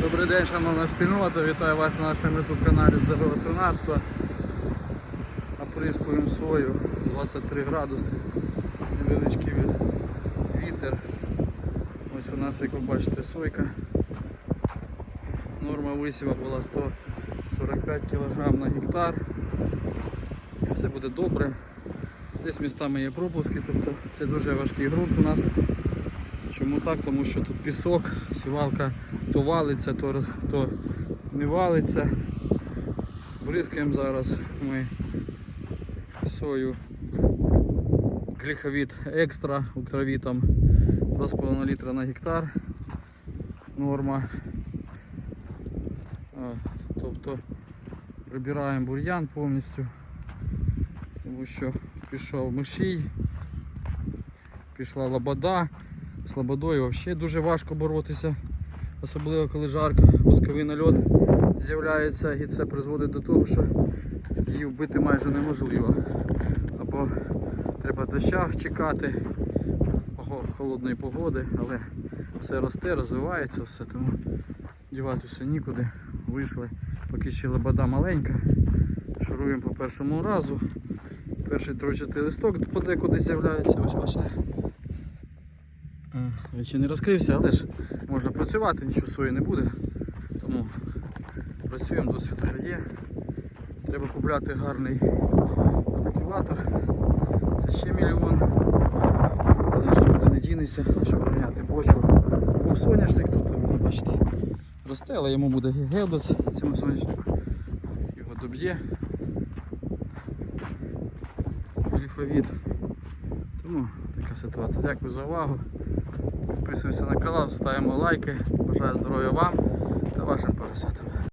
Добрий день, шановна спільнота. Вітаю вас на нашому youtube каналі Здорове свинарства. Оприскуємо сою 23 градуси, невеличкий вітер. Ось у нас, як ви бачите, сойка. Норма висіва була 145 кг на гектар. Все буде добре. Десь містами є пропуски, тобто це дуже важкий ґрунт у нас. Чому так? Тому що тут пісок, сівалка то валиться, то, то не валиться. Бризкаємо зараз ми сою гліховід екстра ультравітом 2,5 літра на гектар. Норма. Тобто прибираємо бур'ян повністю, тому що пішов мишій, пішла лобода. З лободою взагалі дуже важко боротися, особливо коли жарко, восковий нальот з'являється і це призводить до того, що її вбити майже неможливо. Або треба дощах чекати, холодної погоди, але все росте, розвивається, все, тому діватися нікуди. Вийшли, поки ще лобода маленька. Шуруємо по першому разу. Перший тройчатий листок подекуди з'являється, ось бачите. Він ще не розкрився, але ж можна працювати, нічого своє не буде. Тому працюємо, досвід вже є. Треба купляти гарний культиватор. Це ще мільйон. Нікуди не дінеться, щоб рівняти почву. Був соняшник тут, ви бачите, росте, але йому буде гелбес цьому соняшнику. Його доб'є. Гліфовід. Тому така ситуація. Дякую за увагу. Підписуємося на канал, ставимо лайки. Бажаю здоров'я вам та вашим поросятам.